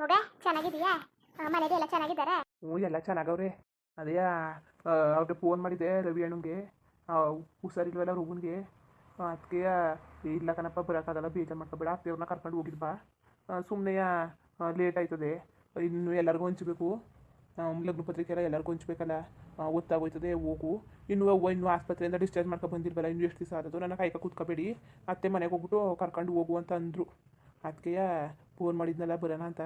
ಮಗ ಚೆನ್ನಾಗಿದೀಯಾ ಮನೇಲಿ ಎಲ್ಲ ಚೆನ್ನಾಗಿದ್ದಾರೆ? ಹ್ಞೂ ಎಲ್ಲ ಚೆನ್ನಾಗವ್ರೆ. ಅದೇ ಅವ್ರಿಗೆ ಫೋನ್ ಮಾಡಿದ್ದೆ ರವಿ ಅಣ್ಣಂಗೆ. ಹುಷಾರಿಲ್ವಲ್ಲ ರೂಬನ್ಗೆ ಅದಕ್ಕೆ ಇಲ್ಲ ಕಣಪ್ಪ ಬರೋಕ್ಕಾಗಲ್ಲ ಬೇಜಾರು ಮಾಡ್ಕೊಬೇಡ ಅತ್ತೆಯವ್ರನ್ನ ಕರ್ಕೊಂಡು ಹೋಗಿದ್ ಬಾ. ಸುಮ್ಮನೆ ಲೇಟ್ ಆಯ್ತದೆ. ಇನ್ನು ಎಲ್ಲರಿಗೂ ಹಂಚಬೇಕು. ಲಗ್ನ ಪತ್ರಿಕೆ ಎಲ್ಲ ಎಲ್ಲರಿಗೂ ಹಂಚ್ಬೇಕಲ್ಲ. ಆ, ಗೊತ್ತಾಗೋಯ್ತದೆ ಹೋಗು. ಇನ್ನು ಇನ್ನು ಆಸ್ಪತ್ರೆಯಿಂದ ಡಿಸ್ಚಾರ್ಜ್ ಮಾಡ್ಕೊ ಬಂದಿಲ್ವಲ್ಲ ಇನ್ನು ಎಷ್ಟು ದಿವಸ ಆದದ್ದು? ನನ್ನ ಕೈಕ ಕೂತ್ಕೋಬೇಡಿ. ಅತ್ತೆ ಮನೆಗೆ ಹೋಗ್ಬಿಟ್ಟು ಕರ್ಕೊಂಡು ಹೋಗು ಅಂತ ಅಂದರು. ಅದಕ್ಕೆ ಫೋನ್ ಮಾಡಿದ್ನಲ್ಲ ಬರೋಣ ಅಂತ.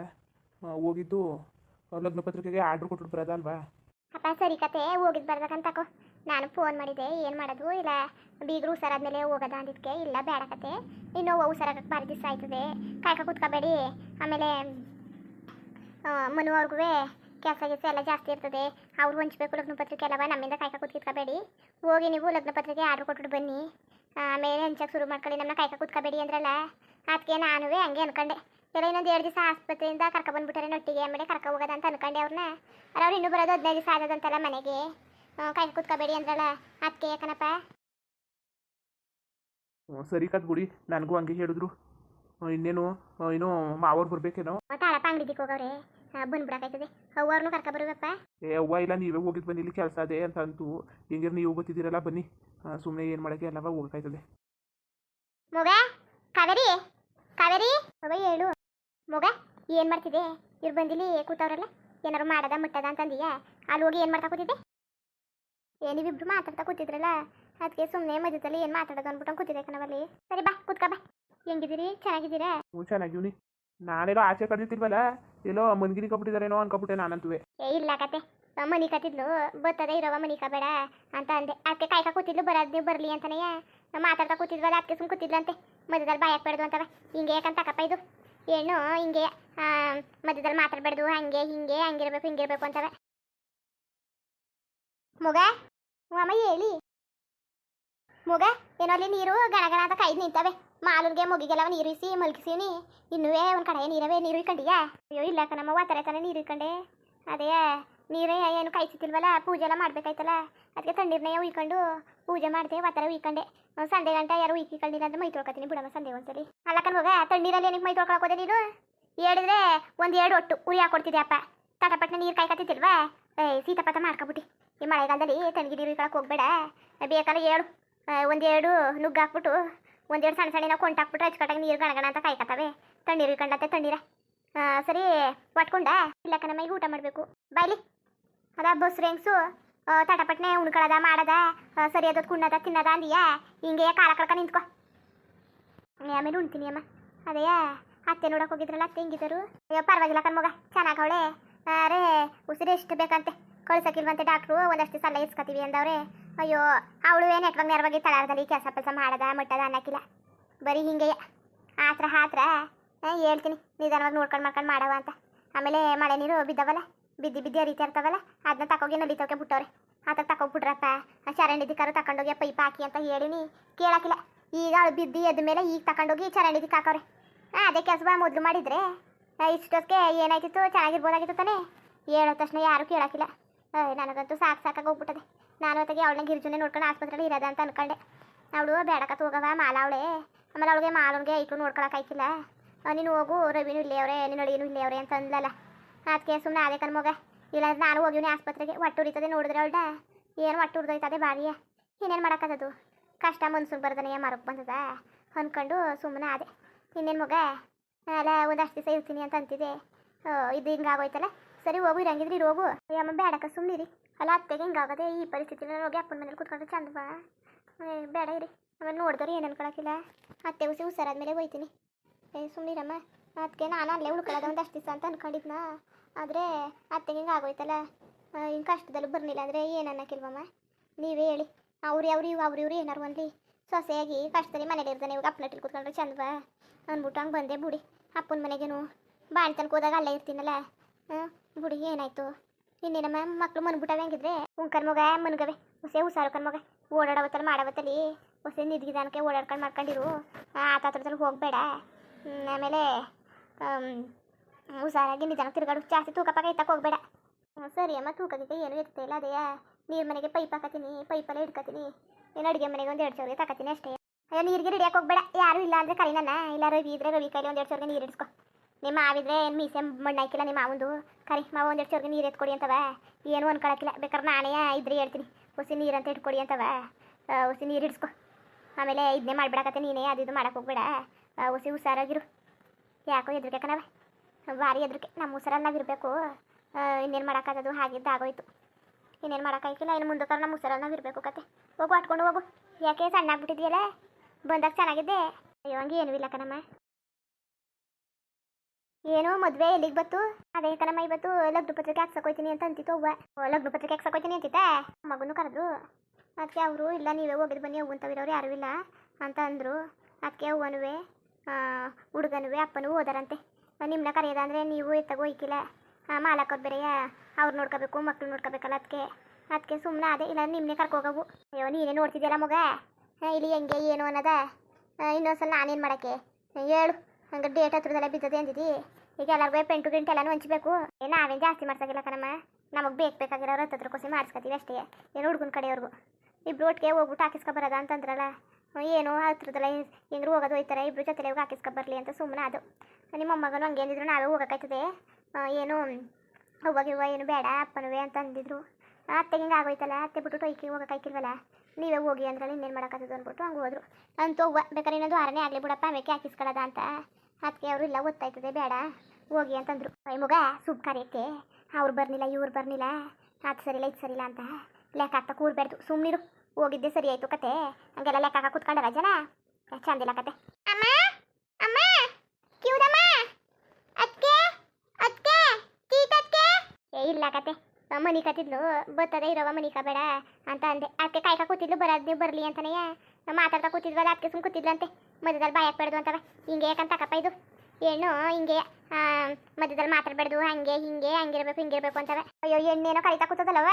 ಹೋಗಿದ್ದು ಲಗ್ನ ಪತ್ರಿಕೆಗೆ ಆರ್ಡ್ರ್ ಕೊಟ್ಬಿಟ್ಟು ಬರೋದಲ್ವಾ? ಅಪ್ಪ, ಸರಿ ಕತೆ ಹೋಗಿದ್ ಬರ್ಬೇಕಂತಕೋ ನಾನು ಫೋನ್ ಮಾಡಿದೆ ಏನು ಮಾಡೋದು? ಇಲ್ಲ, ಬೀಗರು ಹುಷಾರಾದ್ಮೇಲೆ ಹೋಗೋದ ಅಂದಿದ್ಕೆ? ಇಲ್ಲ, ಬೇಡ ಕತೆ ಇನ್ನು ಹುಷಾರಾಗಕ್ಕೆ ಭಾರಿ ದಿವಸ ಆಯ್ತದೆ. ಕಾಯ್ಕ ಕೂತ್ಕೋಬೇಡಿ. ಆಮೇಲೆ ಮನು ಕೆಲಸ ಗಿಲ್ಸ ಎಲ್ಲ ಜಾಸ್ತಿ ಇರ್ತದೆ. ಅವ್ರು ಹೊಂಚಬೇಕು ಲಗ್ನ ಪತ್ರಿಕೆ ಎಲ್ಲವ ನಮ್ಮಿಂದ ಕಾಯ್ಕ ಕೂತ್ಕೋಬೇಡಿ ಹೋಗಿ ನೀವು ಲಗ್ನ ಪತ್ರಿಕೆ ಆರ್ಡ್ರ್ ಕೊಟ್ಬಿಟ್ಟು ಬನ್ನಿ. ಆಮೇಲೆ ಹಂಚಕ್ಕೆ ಶುರು ಮಾಡ್ಕೊಳ್ಳಿ. ನಮ್ಮನ್ನ ಕಾಯ್ಕ ಕೂತ್ಕೋಬೇಡಿ ಅಂದ್ರಲ್ಲ. ಅದಕ್ಕೆ ನಾನು ಹಂಗೆ ಅನ್ಕೊಂಡೆ. ಎಲ್ಲ ಇನ್ನೊಂದು ಎರಡು ದಿವಸ ಆಸ್ಪತ್ರೆಯಿಂದ ಕರ್ಕೊ ಬಂದ್ಬಿಟ್ಟಾರೆ ನೊಟ್ಟಿಗೆ ಆಮೇಲೆ ಕರ್ಕ ಹೋಗೋದ ಅಂತ ಅನ್ಕೊಂಡೆ ಅವ್ರನ್ನ ಅವ್ರು ಇನ್ನೂ ಬರೋದು ಹದಿನೈದು ದಿವಸ ಆಗೋದಂತಲ್ಲ ಮನೆಗೆ. ಕೈ ಕೂತ್ಕೋಬೇಡಿ ಅಂದ್ರಲ್ಲ. ಅದಕ್ಕೆ ಯಾಕನಪ್ಪ ಸರಿ ಕತ್ ಬಿಡಿ ನನಗೂ ಹಂಗೆ ಹೇಳಿದ್ರು. ಇನ್ನೇನು ಹ್ಮ್, ಇನ್ನೂ ಬರ್ಬೇಕೇನೋ? ತಾಳಪ್ಪ ಅಂಗಡಿಗೆ ಹೋಗವ್ರೆ. ಬಂದ್ಬಿಡಕಾಯ್ತದೆ ಅವ್ರನ್ನೂ ಕರ್ಕೊ ಬರುವಪ್ಪ. ಏ ಅವ್ವ ಇಲ್ಲ ನೀವೇ ಹೋಗಿದ್ ಬನ್ನಿ ಇಲ್ಲಿ ಕೆಲಸ ಅದೇ ಅಂತ ಅಂತೂ ಹಿಂಗೆ ನೀವು ಗೊತ್ತಿದ್ದೀರಲ್ಲ ಬನ್ನಿ. ಸುಮ್ಮನೆ ಏನು ಮಾಡೋಕ್ಕೆ ಎಲ್ಲವ ಹೋಗಬೇಕಾಯ್ತದೆ. ಮಗ ಕಾವೇರಿ? ಕಾವೇರಿ? ಅವ ಹೇಳು. ಮಗ ಏನು ಮಾಡ್ತಿದೆ ಇವ್ರು ಬಂದಿಲ್ಲಿ ಕೂತವ್ರಲ್ಲ ಏನಾರು ಮಾಡದ ಮುಟ್ಟದ ಅಂತಂದೀಯಾ? ಅಲ್ಲಿ ಹೋಗಿ ಏನು ಮಾಡ್ತಾ ಕೂತಿದ್ದೆ? ಏನಿವಿಬ್ರು ನೀವಿಬ್ರು ಮಾತಾಡ್ತಾ ಕೂತಿದ್ರಲ್ಲ ಅದಕ್ಕೆ ಸುಮ್ಮನೆ ಮಧ್ಯದಲ್ಲಿ ಏನು ಮಾತಾಡೋದು ಅಂದ್ಬಿಟ್ಟು ಕೂತಿದ್ದೆ ಕಣವಲ್ಲಿ. ಸರಿ ಬಾ ಕೂತ್ಕ ಬಾ. ಹೆಂಗಿದ್ದೀರಿ? ಚೆನ್ನಾಗಿದ್ದೀರಾ? ಹ್ಞೂ ಚೆನ್ನಾಗಿವ್ನಿ ನಾನೇನೋ ಆಚೆ ಕರೆದಿತ್ತಿಲ್ವಲ್ಲ ಎಲ್ಲೋ ಮನ್ಗಿರಿ ಕಬಿಟ್ಟಿದ್ದಾರೇನೋ ಅನ್ಕೊಬಿಟ್ಟೆ ನಾನಂತುವೆ. ಏ ಇಲ್ಲ ಕತೆ. ಮನಿ ಕತ್ತಿದ್ಲು ಬರ್ತದೆ ಇರೋವ ಮನಿ ಬೇಡ ಅಂತ ಅಂದೆ. ಅದಕ್ಕೆ ಕಾಯ್ಕ ಕೂತಿದ್ಲು ಬರೋದು ನೀವು ಬರಲಿ ಅಂತಾನೆ ಮಾತಾಡ್ತಾ ಕೂತಿದ್ವಲ್ಲ ಅದಕ್ಕೆ ಸುಮ್ಮನೆ ಕೂತಿದ್ಲಂತೆ. ಮಧ್ಯದಲ್ಲಿ ಬಾಯಕ್ ಬೇಡ್ದು ಅಂತವ. ಹಿಂಗೆ ಯಾಕಂತಕಪ್ಪ ಇದು? ಏನು ಹಿಂಗೆ ಮಧ್ಯದಲ್ಲಿ ಮಾತಾಡ್ಬಾರ್ದು ಹಂಗೆ, ಹಿಂಗೆ, ಹಂಗಿರ್ಬೇಕು, ಹಿಂಗಿರ್ಬೇಕು ಅಂತವೆ. ಮುಗ ಅಮ್ಮ, ಹೇಳಿ. ಮುಗ, ಏನೋ ಅಲ್ಲಿ ನೀರು ಗಣಗಣ ಅಂತ ಕಾಯ್ದು ನಿಂತವೆ. ಮಾಲೂನ್ಗೆ ಮುಗಿಗೆಲ್ಲ ನೀರು ಇಸಿ ಮಲ್ಗಿಸೀನಿ ಇನ್ನುವೇ ಒಂದು ಕಡೆ ನೀರವೇ ನೀರು ಇಕ್ಕಂಡಿಯಾ ಅಯ್ಯೋ, ಇಲ್ಲ ಕಣಮ್ಮ ಒತ್ತರ ತಾನೆ ನೀರು ಇಕ್ಕಂಡೆ ಅದೇ, ನೀರೇ ಏನು ಕಾಯಿಸಿತಿಲ್ವಲ್ಲ ಪೂಜೆ ಎಲ್ಲ ಮಾಡ್ಬೇಕಾಯ್ತಲ್ಲ. ಅದಕ್ಕೆ ತಣ್ಣೀರ್ನೇ ಉಯ್ಕೊಂಡು ಪೂಜೆ ಮಾಡಿದೆ ವಾತರ ಉಯ್ಕೊಂಡೆ ಸಂಡೆ ಗಂಟ ಯಾರು ಉಯ್ಕಿಕೊಂಡಿಲ್ಲ ಅಂದ್ರೆ ಮೈ ತೊಳ್ಕೊತೀನಿ ಬಿಡಮ್ಮ ಸಂಡೆ ಒಂದ್ಸಲಿ. ಅಲ್ಲಕ್ಕನ ಹೋಗ ತಣ್ಣೀರಲ್ಲಿ ಏನಕ್ಕೆ ಮೈ ತೊಳ್ಕೊಳಕೋದೆ ನೀನು? ಹೇಳಿದ್ರೆ ಒಂದು ಎರಡು ಒಟ್ಟು ಉರಿ ಹಾಕೊಡ್ತಿದ್ದೆ ಅಪ್ಪ. ತಟಪಟ್ನ ನೀರು ಕಾಯ್ಕತ್ತಿಲ್ವಾ ಏ ಸೀತಾಪತ ಮಾಡ್ಕೊಬಿಟ್ಟು ಈ ಮಳೆಗಾಲದಲ್ಲಿ ತಣ್ಣಗಿ ನೀರು ಹೋಗ್ಬೇಡ. ಬೇಕಾದ್ರೆ ಹೇಳು ಒಂದೆರಡು ನುಗ್ಗ ಹಾಕ್ಬಿಟ್ಟು ಒಂದೆರಡು ಸಣ್ಣ ಸಣ್ಣ ನಾವು ಕೊಂಟಾಕ್ಬಿಟ್ರೆ ಅಚ್ಚುಕಟ್ಟಾಗಿ ನೀರು ಗಣಗಣ ಅಂತ ಕಾಯ್ಕತ್ತವೆ ತಣ್ಣೀರು ಇಕ್ಕಂಡತ್ತೆ ತಣ್ಣೀರ. ಸರಿ, ಒಟ್ಕೊಂಡ? ಇಲ್ಲ ಕಣಮ್ಮ ಊಟ ಮಾಡಬೇಕು. ಬಾಯ್ಲಿ ಅದ ಬಸ್ ರೇಂಗ್ಸು. ತಟಪಟ್ನೆ ಉಣ್ಕೊಳ್ಳೋದ ಮಾಡದ ಸರಿ ಸರಿಯಾದ ಕುಣ್ಣದ ತಿನ್ನದ ಅಂದಿಯ? ಹಿಂಗೆ ಕಾಲ ಕಳ್ಕ ನಿಂತ್ಕೊ. ಆಮೇಲೆ ಉಣ್ತೀನಿ ಅಮ್ಮ. ಅದೇ ಅತ್ತೆ ನೋಡಕ್ ಹೋಗಿದ್ರಲ್ಲ ಅತ್ತೆ ಹಿಂಗಿದ್ರು ಅಯ್ಯೋ ಪರವಾಗಿಲ್ಲ ಕಣ್ಮಗ ಚೆನ್ನಾಗವಳೆ ಅರೇ ಉಸಿರು ಎಷ್ಟು ಬೇಕಂತೆ. ಕಳ್ಸಕ್ಕಿಲ್ವಂತೆ ಡಾಕ್ಟ್ರು ಒಂದಷ್ಟು ಸಲ ಇಸ್ಕೊತೀವಿ ಅಂದವ್ರೆ. ಅಯ್ಯೋ ಅವಳು ಏನು ನೆಟ್ವಾಗ ನೆರವಾಗಿ ತಳಾರದಲ್ಲಿ ಕೆಲಸ ಕೆಲಸ ಮಾಡದ ಮಟ್ಟದ ಅನ್ನಕ್ಕಿಲ್ಲ ಬರೀ ಹಿಂಗೆ ಆತ್ರ ಆ, ಹೇಳ್ತೀನಿ. ನಿಧಾನವಾಗಿ ನೋಡ್ಕೊಂಡು ಮಾಡ್ಕೊಂಡು ಮಾಡವ ಅಂತ. ಆಮೇಲೆ ಮಳೆ ನೀರು ಬಿದ್ದವಲ್ಲ? ಬಿದ್ದಿ ಬಿದ್ದಿ ಅರಿತಿ ಇರ್ತಾವಲ್ಲ ಅದನ್ನ ತಕೋಗಿ ನದಿ ತಗೋಕೆ ಬಿಟ್ಟವ್ರೆ. ಆತ ತಗೋಬಿಟ್ರಪ್ಪ ಆ ಚರಂಡಿ ದಿಕ್ಕಾರು ತಗೊಂಡೋಗಿ ಪೈಪ್ ಹಾಕಿ ಅಂತ ಹೇಳಿನಿ. ಕೇಳಾಕಿಲ್ಲ. ಈಗ ಅವಳು ಬಿದ್ದಿ ಎದ್ದ ಮೇಲೆ ಈಗ ತಕೊಂಡೋಗಿ ಚರಂಡಿ ದಿಕ್ಕ ಹಾಕವ್ರೆ ಅದೇ ಕೆಲಸ ಮೊದಲು ಮಾಡಿದ್ರೆ. ಇಷ್ಟೊತ್ತಿಗೆ ಏನಾಯ್ತಿತ್ತು? ಚೆನ್ನಾಗಿರ್ಬೋದಾಗಿತ್ತು ತಾನೇ? ಹೇಳೋ ತಕ್ಷಣ ಯಾರು ಕೇಳಾಕಿಲ್ಲ. ನನಗಂತೂ ಸಾಕು ಸಾಕಾಗಿ ಹೋಗ್ಬಿಟ್ಟದೆ. ನಾನು ಹೊತ್ತಿಗೆ ಅವಳನ್ನ ಗಿರ್ಜುನೆ ನೋಡ್ಕೊಂಡು ಆಸ್ಪತ್ರೆಯಲ್ಲಿ ಇರೋದ ಅಂತ ಅನ್ಕೊಂಡೆ. ಅವಳು ಬೇಡಕತ್ತು ಹೋಗವ ಮಾಲ ಅವಳೆ. ಆಮೇಲೆ ಅವಳಿಗೆ ಮಾಲವ್ಗೆ ಐತು ನೋಡ್ಕೊಳಕ್ಕಾಯ್ತಿಲ್ಲ ನೀನು ಹೋಗು, ರವಿನೂ ಇಲ್ಲೇ ಅವ್ರೆ, ನಿನ್ನ ಅಳಿಯೂ ಇಲ್ಲೇ ಅವ್ರೆ ಅಂತ ಅಂದ್ಲಲ್ಲ ಅದಕ್ಕೆ ಸುಮ್ಮನೆ ಅದೇ ಕಣ್ಮಗ ಇಲ್ಲ ನಾನು ಹೋಗಿವ್ನಿ ಆಸ್ಪತ್ರೆಗೆ. ಒಟ್ಟು ಉರಿತದೆ ನೋಡಿದ್ರೆ ಅವಳ್ದ. ಏನು ಒಟ್ಟು ಉರ್ದೋಯ್ತದೆ ಬಾರಿಯ ಇನ್ನೇನು ಮಾಡೋಕ್ಕದು ಕಷ್ಟ ಮನ್ಸೂನ್ ಬರ್ದನೆಯ ಮರಕ್ಕೆ ಬಂದದ. ಅಂದ್ಕೊಂಡು ಸುಮ್ಮನೆ ಅದೇ ಇನ್ನೇನು ಮಗ? ಅಲ್ಲ, ಒಂದಷ್ಟು ದಿವಸ ಇರ್ತೀನಿ ಅಂತ ಅಂತಿದೆ ಇದು ಹಿಂಗಾಗೋಯ್ತಲ್ಲ ಸರಿ, ಹೋಗು, ಇರಂಗಿದ್ರಿ ರೋಗು ಅಮ್ಮ, ಬೇಡಕ್ಕ ಸುಮ್ಮನಿರಿ ಅಲ್ಲ, ಅತ್ತೆಗೆ ಹಿಂಗಾಗದೆ ಈ ಪರಿಸ್ಥಿತಿನ ಹೋಗಿ ಅಪ್ಪನ ಮನೇಲಿ ಕೂತ್ಕೊಂಡ್ರೆ ಚಂದ ಬಾ. ಬೇಡ, ಇರಿ. ಆಮೇಲೆ ನೋಡಿದ್ರೆ ಏನು ಅನ್ಕೊಳಕಿಲ್ಲ ಅತ್ತೆ ಹುಷಾರಾದ ಹುಷಾರಾದ್ಮೇಲೆ ಹೋಯ್ತೀನಿ. ಏ ಸುಮ್ಮನಿರಮ್ಮ ಅದಕ್ಕೆ ನಾನು ಅಲ್ಲೇ ಉಳ್ಕೊಳ್ಳೋದು ಒಂದಷ್ಟು ದಿವಸ ಅಂತ ಅನ್ಕೊಂಡಿದ್ನ. ಆದರೆ ಅತ್ತೆ ಹಿಂಗೆ ಆಗೋಯ್ತಲ್ಲ? ಹಿಂಗೆ ಕಷ್ಟದಲ್ಲೂ ಬರಲಿಲ್ಲ ಅಂದರೆ ಏನು ನೀವೇ ಹೇಳಿ. ಅವ್ರು ಅವ್ರು ಇವು ಅವ್ರು ಇವ್ರು ಏನಾರು ಒಂದು ಸೊಸೆಯಾಗಿ ಕಷ್ಟದಲ್ಲಿ ಮನೇಲಿ ಇರ್ತಾನೆ ಇವಾಗ ಅಪ್ಪನ ಹಟ್ಟಿಲ್ ಕೂತ್ಕೊಂಡ್ರೆ ಚಂದ ಅಂದ್ಬಿಟ್ಟು ಹಂಗೆ ಬಂದೆ ಬುಡಿ. ಅಪ್ಪನ ಮನೆಗೇನು ಬಾಳೆ ತನಕ ಹೋದಾಗ ಅಲ್ಲೇ ಇರ್ತೀನಲ್ಲ? ಬುಡಿ ಏನಾಯ್ತು? ಇನ್ನೇನಮ್ಮ ಮಕ್ಕಳು ಮನ್ಬಿಟ್ಟವೆ ಹೆಂಗಿದ್ರೆ? ಉಂಕನ್ ಮಗ ಮನ್ಗವೆ. ಹೊಸೆ ಹುಷಾರು ಕನ್ ಮಗ. ಓಡಾಡವತ್ತಲ್ಲಿ ಮಾಡವತ್ತಲ್ಲಿ ಹೊಸೆ ನಿದ್ಗಿದಾನಕ್ಕೆ ಓಡಾಡ್ಕೊಂಡು ಮಾಡ್ಕೊಂಡಿರು. ಆತ ಹತ್ರದಲ್ಲಿ ಹೋಗಬೇಡ. ಆಮೇಲೆ ಆಮ್, ಹುಷಾರಾಗಿ ನಿಧಾನ ತಿರುಗಾಡು. ಜಾಸ್ತಿ ತೂಕ ಪಾಕ ಎತ್ತಕ್ಕೆ ಹೋಗಬೇಡ. ಸರಿ ಅಮ್ಮ ತೂಕಕ್ಕೆ ಏನು ಇರ್ತಾ ಇಲ್ಲ ಅದೇ. ನೀರು ಮನೆಗೆ ಪೈಪ್ ಹಾಕತ್ತೀನಿ ಪೈಪಲ್ಲೇ ಹಿಡ್ಕತೀನಿ ಏನು ಅಡುಗೆ ಮನೆಗೆ ಒಂದು ಎರಡು ಸಾವಿರ ತಕತೀನಿ ಅಷ್ಟೇ. ಅಯ್ಯೋ, ನೀರಿಗೆ ರೆಡಿಯಾಗಿ ಹೋಗ್ಬೇಡ. ಯಾರು ಇಲ್ಲ ಅಂದರೆ ಕರಿ ನನ್ನ ಇಲ್ಲ ರವಿ ಇದ್ರೆ ರವಿ ಕೈಲಿ ಒಂದು ಎರಡು ಸಾವಿರ ನೀರು ಇಡ್ಸ್ಕೊ. ನಿಮ್ಮ ಮಾವಿದ್ರೆ ಏನು ಮೀಸೆ ಮಣ್ಣು ಹಾಕಿಲ್ಲ ನಿಮ್ಮ ಮಾವಂದು? ಕರಿ, ಮಾವ ಒಂದೆರಡು ಚೊರ್ಗೆ ನೀರು ಎತ್ಕೊಡಿ ಅಂತವ. ಏನು ಅನ್ಕೊಳಕ್ಕಿಲ್ಲ. ಬೇಕಾದ್ರೆ ನಾನೇ ಇದ್ರೆ ಹೇಳ್ತೀನಿ. ಹೊಸಿ ನೀರು ಅಂತ ಇಟ್ಕೊಡಿ ಅಂತವ. ಹೊಸಿ ನೀರು ಇಡ್ಸ್ಕೊ. ಆಮೇಲೆ ಇದನ್ನೇ ಮಾಡ್ಬಿಡಕತ್ತೆ. ನೀನೇ ಅದು ಇದು ಮಾಡಕ್ಕೆ ಹೋಗ್ಬೇಡ. ಹೊಸಿ ಹುಷಾರಾಗಿರು. ಯಾಕೋ ಎದುರು ಕಣವ ಭಾರಿ ಎದ್ರಿಕೆ ನಮ್ಮ ನಾವಿರಬೇಕು ಇನ್ನೇನು ಮಾಡೋಕ್ಕಾಗದು ಹಾಗಿದ್ದು ಆಗೋಯ್ತು. ಇನ್ನೇನು ಮಾಡೋಕ್ಕಾಗಿಲ್ಲ ಇನ್ನು ಮುಂದಕ್ಕೆ ನಮ್ಮ ಇರಬೇಕು ಕತೆ. ಹೋಗು ಅಟ್ಕೊಂಡು ಹೋಗು. ಯಾಕೆ ಸಣ್ಣ ಆಗ್ಬಿಟ್ಟಿದ್ಯಲ್ಲ ಬಂದಾಗ ಚೆನ್ನಾಗಿದ್ದೆ. ಅಯ್ಯೋ, ಹಂಗೆ ಏನೂ ಇಲ್ಲ ಕಣಮ್ಮ. ಏನೋ ಮದುವೆ ಎಲ್ಲಿಗೆ ಬತ್ತು ಅದೇ ಕಣಮ್ಮ, ಇವತ್ತು ಲಗ್ನ ಪತ್ರಿಕೆ ಹಾಕ್ಸಕೋಯ್ತೀನಿ ಅಂತ ಅಂತಿತ್ತು ಅವ್ವ. ಲಗ್ನ ಪತ್ರಿಕೆ ಹಾಕ್ಸಕೋಯ್ತೀನಿ ಅಂತಿದ್ದೆ ಮಗನೂ ಕರೆದ್ರು. ಅದಕ್ಕೆ ಅವರು, ಇಲ್ಲ, ನೀವೇ ಹೋಗಿದ್ದು ಬನ್ನಿ ಅವ್ವ ಅಂತವಿರೋರು ಯಾರೂ ಇಲ್ಲ ಅಂತ ಅಂದರು. ಅದಕ್ಕೆ ಅವ್ವನುವೆ ಹುಡುಗನುವೆ, ಅಪ್ಪನೂ ಹೋದಾರಂತೆ. ನಿಮ್ಮನ್ನ ಕರೆಯೋದ ಅಂದರೆ ನೀವು ಎತ್ತಾಗ ಹೋಯ್ಕಿಲ್ಲ ಮಾಲಕವ್ರು ಬೇರೆ ಅವ್ರು ನೋಡ್ಕೋಬೇಕು, ಮಕ್ಳು ನೋಡ್ಕೋಬೇಕಲ್ಲ ಅದಕ್ಕೆ ಅದಕ್ಕೆ ಸುಮ್ಮನೆ ಅದೇ, ಇಲ್ಲ ನಿಮ್ಮನ್ನೇ ಕರ್ಕೋಗವು ಅಯ್ಯೋ, ನೀನೇ ನೋಡ್ತಿದ್ದೀರ ಮಗ? ಇಲ್ಲಿ ಹೆಂಗೆ, ಏನು ಅನ್ನೋದ? ಇನ್ನೊಂದ್ಸಲ ನಾನೇನು ಮಾಡೋಕ್ಕೆ? ಹೇಳು, ಹಂಗೆ ಡೇಟ್ ಹತ್ರದೆಲ್ಲ ಬಿದ್ದದೆ ಅಂದಿದ್ದಿ ಈಗ ಎಲ್ಲರಿಗೂ ಪೆಂಟು ಗಿಂಟು ಎಲ್ಲನೂ ಹಂಚಬೇಕು. ಏ, ನಾವೇನು ಜಾಸ್ತಿ ಮಾಡ್ಸೋಗಿಲ್ಲ ಕಣಮ್ಮ. ನಮಗೆ ಬೇಕು ಬೇಕಾಗಿರೋರು ಹತ್ತತ್ರ ಕೋಸಿ ಮಾಡಿಸ್ಕೊತೀವಿ ಅಷ್ಟೇ. ಏನು ಹುಡುಗನ ಕಡೆಯವ್ರಿಗೂ. ಇಬ್ರು ಒಟ್ಟಿಗೆ ಹೋಗ್ಬಿಟ್ಟು ಹಾಕಿಸ್ಕೊಬರೋದ ಅಂತಂದ್ರಲ್ಲ. ಏನು ಹತ್ರದಲ್ಲ ಹೆಂಗ್ರು ಹೋಗೋದು ಹೋಯ್ತಾರೆ ಇಬ್ರು ಜೊತೆಲೆ ಹೋಗಿ ಬರಲಿ ಅಂತ ಸುಮ್ಮನೆ ಅದು. ನಿಮ್ಮ ಮಗನು ಹಂಗೆ ಅಂದಿದ್ರು ನಾವೇ ಹೋಗೋಕ್ಕಾಯ್ತದೆ ಆ, ಏನು ಅವ್ವಾಗಿರುವ ಏನು ಬೇಡ ಅಪ್ಪನುವೆ ಅಂತ ಅಂದಿದ್ರು. ಅತ್ತೆ ಹಿಂಗೆ ಆಗೋಯ್ತಲ್ಲ ಅತ್ತೆ ಬಿಟ್ಟು ಟೊಯ್ಕಿ ಹೋಗೋಕ್ಕಾಯ್ಕಿಲ್ವಲ್ಲ ನೀವೇ ಹೋಗಿ ಅಂದ್ರೆ ಇನ್ನೇನು ಮಾಡೋಕ್ಕಾಗ್ತದೆ ಅಂದ್ಬಿಟ್ಟು ಹಂಗೆ ಹೋದ್ರು. ಅಂತೂ ಬೇಕಾದ್ರೆ ಇನ್ನೊಂದು ಆಗಲಿ ಬಿಡಪ್ಪ ಆಮೇಲೆ ಹಾಕಿಸ್ಕೊಳ್ಳೋದ ಅಂತ. ಅದಕ್ಕೆ ಅವರು ಇಲ್ಲ ಗೊತ್ತಾಯ್ತದೆ ಬೇಡ ಹೋಗಿ ಅಂತಂದ್ರು. ಮಗ ಶುಭ ಕಾರ್ಯಕ್ಕೆ ಅವ್ರು ಬರ್ನಿಲ್ಲ ಇವ್ರು ಬರ್ನಿಲ್ಲ ಅದು ಸರಿಲ್ಲ ಇದು ಸರಿಲ್ಲ ಅಂತ ಲೆಕ್ಕ ಹಾಕ್ತಾ ಕೂರ್ಬಾರ್ದು ಸುಮ್ಮನಿರು ಹೋಗಿದ್ದೆ ಸರಿ ಆಯ್ತು ಕತೆ. ಹಂಗೆಲ್ಲ ಲೆಕ್ಕ ಹಾಕ ಕುತ್ಕೊಂಡಾರ ಜನ? ಚಂದಿಲ್ಲ ಕತೆ. ಅಮ್ಮ ಅಮ್ಮ ಕಿವುದಮ್ಮ ಅದ್ಕೆ ಏ ಇಲ್ಲ ಕತೆ. ಮನಿ ಕತ್ತಿದ್ಲು ಬರ್ತದೆ ಇರೋವ ಮನಿ ಬೇಡ ಅಂತ ಅಂದೆ. ಅದಕ್ಕೆ ಕಾಯ್ಕ ಕೂತಿದ್ಲು ಬರೋದು ನೀವು ಬರಲಿ ಅಂತಾನೆ ಮಾತಾಡ್ತಾ ಕೂತಿದ್ವಲ್ಲ ಅದಕ್ಕೆ ಸುಮ್ ಕೂತಿದ್ಲಂತೆ. ಮಧ್ಯದಲ್ಲಿ ಬಾಯಕ್ಕೆ ಹಾಕ್ಬಾರ್ದು ಅಂತವ ಹಿಂಗೆ ಯಾಕಂತ ಕಪ್ಪ ಇದು? ಹೆಣ್ಣು ಹಿಂಗೆ ಮಧ್ಯದಲ್ಲಿ ಮಾತಾಡ್ಬಾರ್ದು, ಹಂಗೆ, ಹಿಂಗೆ, ಹಂಗಿರ್ಬೇಕು, ಹಿಂಗಿರ್ಬೇಕು ಅಂತವೆ. ಅಯ್ಯೋ ಹೆಣ್ಣೇನೋ ಕರಿತಾ ಕೂತದಲ್ಲವ?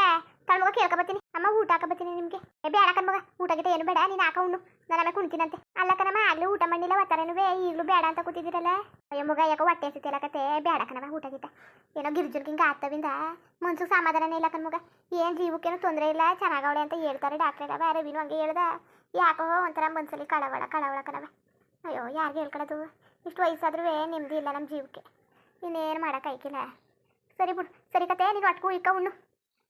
ಕಳ್ಮಗ ಕೇಳ್ಕೊಬತ್ತೀನಿ ಅಮ್ಮ, ಊಟ ಹಾಕಬತ್ತೀನಿ ನಿಮಗೆ. ಏ, ಬೇಡ ಕಣ್ಮಗ ಊಟ ಗಿಟ ಏನು ಬೇಡ, ನೀನು ಹಾಕ ಉಣ್ಣು. ನಾನು ಆಮೇಲೆ ಕುಣ್ತೀನಂತೆ. ಅಲ್ಲ ಕಣಮ್ಮ, ಆಗ್ಲೂ ಊಟ ಮಾಡಿಲ್ಲ ಒತ್ತಾರೇನುವೆ ಈಗಲೂ ಬೇಡ ಅಂತ ಕೂತಿದ್ದೀರಲ್ಲ? ಅಯ್ಯೋ, ಮಗ, ಯಾಕೋ ಹೊಟ್ಟೆ ಹಸಿತಿಲ್ಲ ಕತೆ. ಬೇಡ ಕಣವ ಊಟ ಗಿಟ. ಏನೋ ಗಿರ್ಜನ್ಗೆ ಹಿಂಗೆ ಆಗ್ತವಿಂದ. ಮನ್ಸಿಗೆ ಸಮಾಧಾನನೇ ಇಲ್ಲ ಕಣ್ಮಗ ಏನು ಜೀವಕ್ಕೇನು ತೊಂದರೆ ಇಲ್ಲ, ಚೆನ್ನಾಗವಳೆ ಅಂತ ಹೇಳ್ತಾರೆ ಡಾಕ್ಟರ್ ಎಲ್ಲ ರವಿನೂ ಹಂಗೆ ಹೇಳ್ದ. ಯಾಕೋ ಒಂಥರ ಮನ್ಸಲ್ಲಿ ಕಳವಳ ಕಳವಳ ಕಣವ. ಅಯ್ಯೋ, ಯಾರಿಗೆ ಹೇಳ್ಕೊಳೋದು? ಇಷ್ಟು ವಯಸ್ಸಾದ್ರೂ ನೆಮ್ಮದಿ ಇಲ್ಲ ನಮ್ಮ ಜೀವಕ್ಕೆ. ಇನ್ನೇನು ಮಾಡೋಕ್ಕಾಯ್ಕಿಲ್ಲ ಸರಿ ಬಿಡು. ಸರಿ ಕತೆ, ನೀನು ಅಟ್ಕು, ಇಕ್ಕ ಉಣ್ಣು.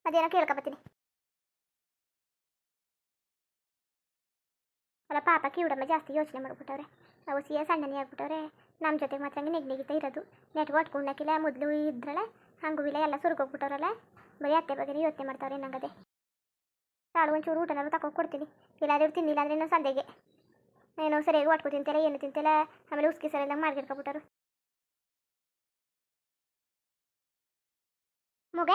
ಅದೇನೋ ಕೇಳ್ಕೊಬತ್ತೀನಿ ಅಲ್ಲ ಪಾಪ ಕಿವುಡಮ್ಮ ಜಾಸ್ತಿ ಯೋಚನೆ ಮಾಡ್ಬಿಟ್ಟವ್ರೆ. ನಾವು ಸಿಯ ಸಣ್ಣನೇ ಆಗ್ಬಿಟ್ಟವ್ರೆ. ನಮ್ಮ ಜೊತೆಗೆ ಮಾತ್ರ ಹಂಗೆ ನೆಗ್ನೆಗಿತ ಇರೋದು. ನೆಟ್ಗೆ ಅಟ್ಕೊಂಡಕ್ಕಿಲ್ಲ ಮೊದಲು ಇದ್ರಲ್ಲ, ಹಂಗೂ ಇಲ್ಲ ಎಲ್ಲ ಸುರುಗೋಗ್ಬಿಟ್ಟವ್ರಲ್ಲ. ಬರೀ ಅತ್ತೆ ಬಗ್ಗೆ ಯೋಚನೆ ಮಾಡ್ತಾವ್ರೆ ನಂಗದೆ. ತಾಳು ಒಂಚೂರು ಊಟನಾದ್ರು ತಕೊ ಕೊಡ್ತೀನಿ. ಇಲ್ಲಾದ್ರೂ ತಿನ್ನಿಲ್ಲ ಅಂದ್ರೆ ಇನ್ನೂ ಸಂದೆಗೆ. ಏನೋ ಸರಿಯಾಗಿ ಒಟ್ಕೊ ತಿಂತಿಲ್ಲ ಏನು ತಿಂತಿಲ್ಲ ಆಮೇಲೆ ಉಸ್ಕಿ ಸರಿಯಲ್ಲ ಮಾಡ್ಗಿಡ್ಕೊಬಿಟ್ಟರು ಮುಗ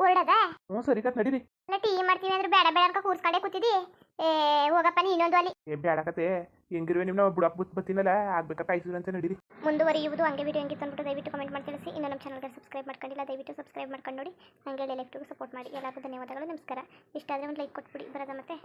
ಹೊರಡದ ಹ್ಞೂ ಸರಿ ಕತ್ ನಡೀರಿ. ಅಲ್ಲ ಟೀ ಮಾಡ್ತೀವಿ ಅಂದ್ರೆ ಬೇಡ ಬೇಡ ಅನ್ಕ ಕೂರ್ಸ್ಕೊಂಡೆ ಕೂತಿದ್ದಿ. ಏ ಹೋಗಪ್ಪ ನೀನೊಂದು ಅಲ್ಲಿ. ಏ ಬೇಡಕತೆ ಹೆಂಗಿರುವೆ ನಿಮ್ಮ ಬುತ್ ಬತ್ತಿನಲ್ಲ ಆಗ್ಬೇಕಾ ಕಾಯ್ಸಿದ್ರು ಅಂತ ನಡೀರಿ. ಮುಂದುವರಿಯುವುದು ಹಂಗೆ ವಿಡಿಯೋ ಹಂಗೆ ತಂದ್ಬಿಟ್ಟು ದಯವಿಟ್ಟು ಕಮೆಂಟ್ ಮಾಡಿ ತಿಳಿಸಿ. ಇನ್ನು ನಮ್ಮ ಚಾನಲ್ಗೆ ಸಬ್ಸ್ಕ್ರೈಬ್ ಮಾಡ್ಕೊಂಡಿಲ್ಲ ದಯವಿಟ್ಟು ಸಬ್ಸ್ಕ್ರೈಬ್ ಮಾಡ್ಕೊಂಡು ನೋಡಿ. ಹಾಗೆ ಎಲೆಕ್ಟ್ರಿಗೂ ಸಪೋರ್ಟ್ ಮಾಡಿ. ಎಲ್ಲರಿಗೂ ಧನ್ಯವಾದಗಳು ನಮಸ್ಕಾರ. ಇಷ್ಟ ಆದರೆ ಒಂದು ಲೈಕ್ ಕೊಟ್ಬಿಡಿ. ಬರೋದ ಮತ್ತೆ.